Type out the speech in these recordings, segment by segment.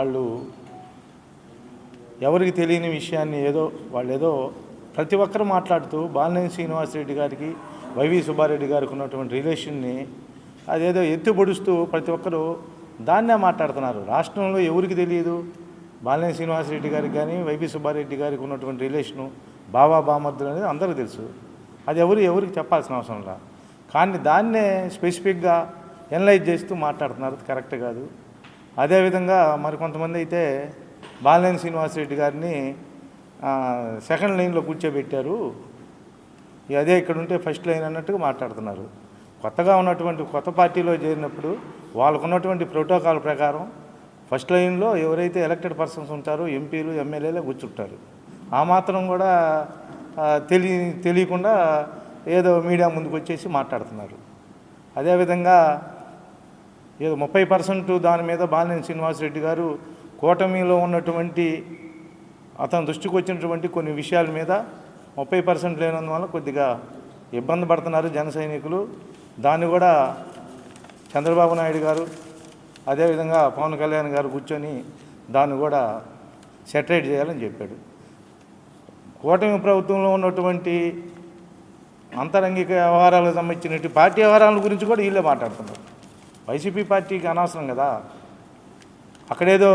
వాళ్ళు ఎవరికి తెలియని విషయాన్ని ఏదో వాళ్ళు ఏదో ప్రతి ఒక్కరు మాట్లాడుతూ బాలినేని శ్రీనివాసరెడ్డి గారికి వైవి సుబ్బారెడ్డి గారికి ఉన్నటువంటి రిలేషన్ని అదేదో ఎత్తిపొడుస్తూ ప్రతి ఒక్కరు దాన్నే మాట్లాడుతున్నారు. రాష్ట్రంలో ఎవరికి తెలియదు? బాలినేని శ్రీనివాసరెడ్డి గారికి కానీ వైవి సుబ్బారెడ్డి గారికి ఉన్నటువంటి రిలేషను బాబా బామద్దులు అనేది అందరికీ తెలుసు. అది ఎవరు ఎవరికి చెప్పాల్సిన అవసరం రా కానీ దాన్నే స్పెసిఫిక్గా ఎనలైజ్ చేస్తూ మాట్లాడుతున్నారు. కరెక్ట్ కాదు. అదేవిధంగా మరి కొంతమంది అయితే బాలినేని శ్రీనివాసరెడ్డి గారిని సెకండ్ లైన్లో కూర్చోబెట్టారు. అదే ఇక్కడ ఉంటే ఫస్ట్ లైన్ అన్నట్టుగా మాట్లాడుతున్నారు. కొత్తగా ఉన్నటువంటి కొత్త పార్టీలో చేరినప్పుడు వాళ్ళకు ఉన్నటువంటి ప్రోటోకాల్ ప్రకారం ఫస్ట్ లైన్లో ఎవరైతే ఎలక్టెడ్ పర్సన్స్ ఉంటారో ఎంపీలు ఎమ్మెల్యేలే కూర్చుంటారు. ఆ మాత్రం కూడా తెలియ తెలియకుండా ఏదో మీడియా ముందుకు వచ్చేసి మాట్లాడుతున్నారు అదేవిధంగా ఏదో ముప్పై పర్సెంట్ దాని మీద బాలినేని శ్రీనివాసరెడ్డి గారు కూటమిలో ఉన్నటువంటి అతని దృష్టికి వచ్చినటువంటి కొన్ని విషయాల మీద ముప్పై పర్సెంట్ లేనందువల్ల కొద్దిగా ఇబ్బంది పడుతున్నారు జన సైనికులు. దాన్ని కూడా చంద్రబాబు నాయుడు గారు అదేవిధంగా పవన్ కళ్యాణ్ గారు కూర్చొని దాన్ని కూడా సెటరేట్ చేయాలని చెప్పాడు. కూటమి ప్రభుత్వంలో ఉన్నటువంటి అంతరంగిక వ్యవహారాలకు సంబంధించినటువంటి పార్టీ వ్యవహారాల గురించి కూడా వీళ్ళే మాట్లాడుతున్నారు. వైసీపీ పార్టీకి అనవసరం కదా. అక్కడేదో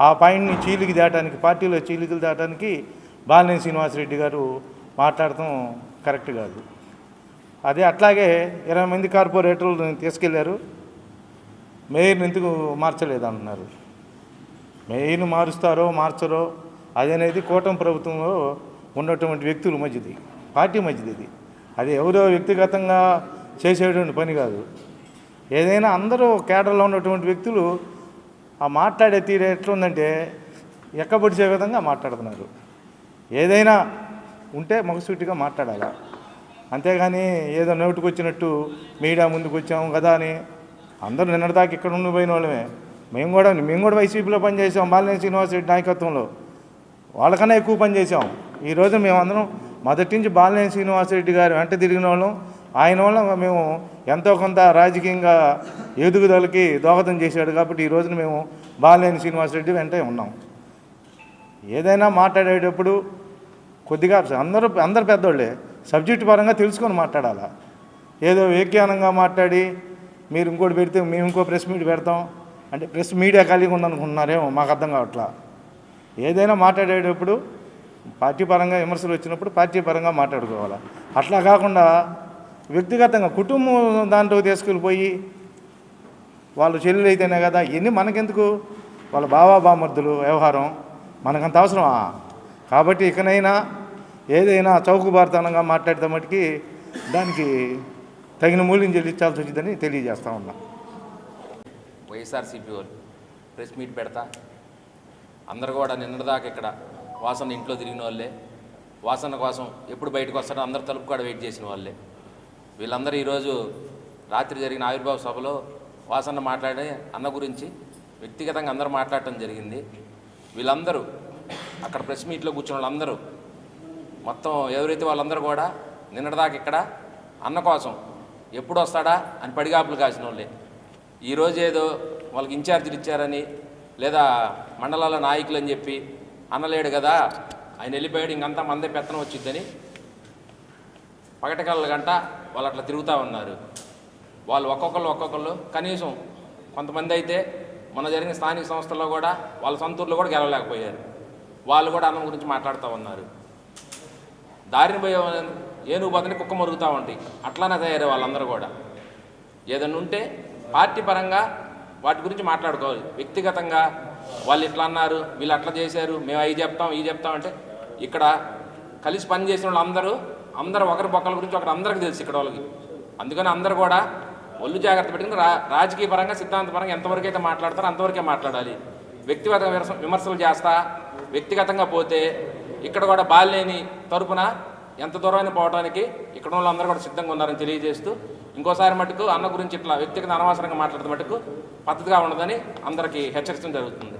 ఆ పాయింట్ని చీలికి దాటానికి పార్టీలో చీలికలు దాటానికి బాలినేని శ్రీనివాసరెడ్డి గారు మాట్లాడటం కరెక్ట్ కాదు. అదే అట్లాగే ఇరవై మంది కార్పొరేటర్లు తీసుకెళ్ళారు. మేయర్ని ఎందుకు మార్చలేదు అంటున్నారు మేయర్ని మారుస్తారో మార్చరో అదనేది కూటమి ప్రభుత్వంలో ఉన్నటువంటి వ్యక్తుల మధ్యది పార్టీ మధ్యది ఇది. అది ఎవరో వ్యక్తిగతంగా చేసేటువంటి పని కాదు. ఏదైనా అందరూ కేడర్లో ఉన్నటువంటి వ్యక్తులు ఆ మాట్లాడే తీరు ఎట్లుందంటే ఎక్కబడిచే విధంగా మాట్లాడుతున్నారు. ఏదైనా ఉంటే మగసూటిగా మాట్లాడాలి? అంతేగాని ఏదో నోటుకు వచ్చినట్టు మీడియా ముందుకు వచ్చాము కదా అని అందరూ నిన్నటిదాకా ఇక్కడ ఉండిపోయిన వాళ్ళమే. మేము కూడా మేము కూడా వైసీపీలో పనిచేసాం బాలినేని శ్రీనివాసరెడ్డి నాయకత్వంలో. వాళ్ళకన్నా ఎక్కువ పని చేసాం ఈరోజు మేమందరం మొదటి నుంచి బాలినేని శ్రీనివాసరెడ్డి గారు వెంట తిరిగిన వాళ్ళం. ఆయన వల్ల మేము ఎంతో కొంత రాజకీయంగా ఎదుగుదలకి దోహదం చేశాడు కాబట్టి ఈ రోజున మేము బాలినేని శ్రీనివాసరెడ్డి వెంటే ఉన్నాం. ఏదైనా మాట్లాడేటప్పుడు కొద్దిగా అందరూ అందరు పెద్దోళ్ళే సబ్జెక్ట్ పరంగా తెలుసుకొని మాట్లాడాలా? ఏదో వ్యాఖ్యానంగా మాట్లాడి మీరు ఇంకోటి పెడితే మేము ఇంకో ప్రెస్ మీట్ పెడతాం అంటే ప్రెస్ మీడియా కలిగి ఉందనుకుంటున్నారేమో మాకు అర్థం కావట్లా? ఏదైనా మాట్లాడేటప్పుడు పార్టీ పరంగా విమర్శలు వచ్చినప్పుడు పార్టీ పరంగా మాట్లాడుకోవాలి? అట్లా కాకుండా వ్యక్తిగతంగా కుటుంబం దాంట్లో తీసుకెళ్ళిపోయి వాళ్ళు చెల్లెలు అయితేనే కదా ఇవన్నీ మనకెందుకు? వాళ్ళ బావా బామర్దులు వ్యవహారం మనకంత అవసరమా? కాబట్టి ఇకనైనా ఏదైనా చౌకబారుతనంగా మాట్లాడితే మటుకి దానికి తగిన మూల్యం చెల్లించాల్సి వచ్చిందని తెలియజేస్తా ఉన్నా. వైఎస్ఆర్సీపీ వాళ్ళు ప్రెస్ మీట్ పెడతా. అందరు కూడా నిన్నటిదాకా ఇక్కడ వాసన ఇంట్లో తిరిగిన వాళ్ళే. వాసన కోసం ఎప్పుడు బయటకు వస్తారో అందరు తలుపు కూడా వెయిట్ చేసిన వాళ్ళే. వీళ్ళందరూ ఈరోజు రాత్రి జరిగిన ఆవిర్భావ సభలో వాసన్న మాట్లాడే అన్న గురించి వ్యక్తిగతంగా అందరూ మాట్లాడటం జరిగింది. వీళ్ళందరూ అక్కడ ప్రెస్ మీట్లో కూర్చున్న వాళ్ళందరూ మొత్తం ఎవరైతే వాళ్ళందరూ కూడా నిన్నటిదాకా ఇక్కడ అన్న కోసం ఎప్పుడు వస్తాడా అని పడిగాపులు కాసిన వాళ్ళే. ఈరోజు ఏదో వాళ్ళకి ఇన్ఛార్జీలు ఇచ్చారని లేదా మండలాల నాయకులు అని చెప్పి అన్నలేడు కదా ఆయన వెళ్ళిపోయాడు ఇంకంతా మందే పెత్తనం వచ్చిద్దని పగటకళ్ళ గంట వాళ్ళు అట్లా తిరుగుతూ ఉన్నారు. వాళ్ళు ఒక్కొక్కరు ఒక్కొక్కరు కనీసం కొంతమంది అయితే మన జరిగిన స్థానిక సంస్థల్లో కూడా వాళ్ళ సొంతూరులో కూడా గెలవలేకపోయారు. వాళ్ళు కూడా అన్నం గురించి మాట్లాడుతూ ఉన్నారు. దారిని పోయే ఏనుగు బతని కుక్క మరుగుతూ ఉంటాయి అట్లానే తయారు వాళ్ళందరూ కూడా. ఏదైనా ఉంటే పార్టీ పరంగా వాటి గురించి మాట్లాడుకోవాలి. వ్యక్తిగతంగా వాళ్ళు ఇట్లా అన్నారు వీళ్ళు అట్లా చేశారు మేము అవి చెప్తాం ఇవి చెప్తాం అంటే ఇక్కడ కలిసి పని చేసిన అందరూ ఒకరి బొక్కల గురించి ఒకరు అందరికీ తెలుసు ఇక్కడ వాళ్ళకి. అందుకని అందరు కూడా ఒళ్ళు జాగ్రత్త పెట్టుకుని రా రాజకీయ పరంగా సిద్ధాంత పరంగా ఎంతవరకు అయితే మాట్లాడతారో అంతవరకే మాట్లాడాలి. వ్యక్తిగత విమర్శ- విమర్శలు చేస్తా వ్యక్తిగతంగా పోతే ఇక్కడ కూడా బాలేని తరపున ఎంత దూరమైన పోవడానికి ఇక్కడ వాళ్ళందరూ కూడా సిద్ధంగా ఉన్నారని తెలియజేస్తూ ఇంకోసారి మటుకు అన్న గురించి ఇట్లా వ్యక్తిగత అనవసరంగా మాట్లాడితే మటుకు పద్ధతిగా ఉండదని అందరికీ హెచ్చరించడం జరుగుతుంది.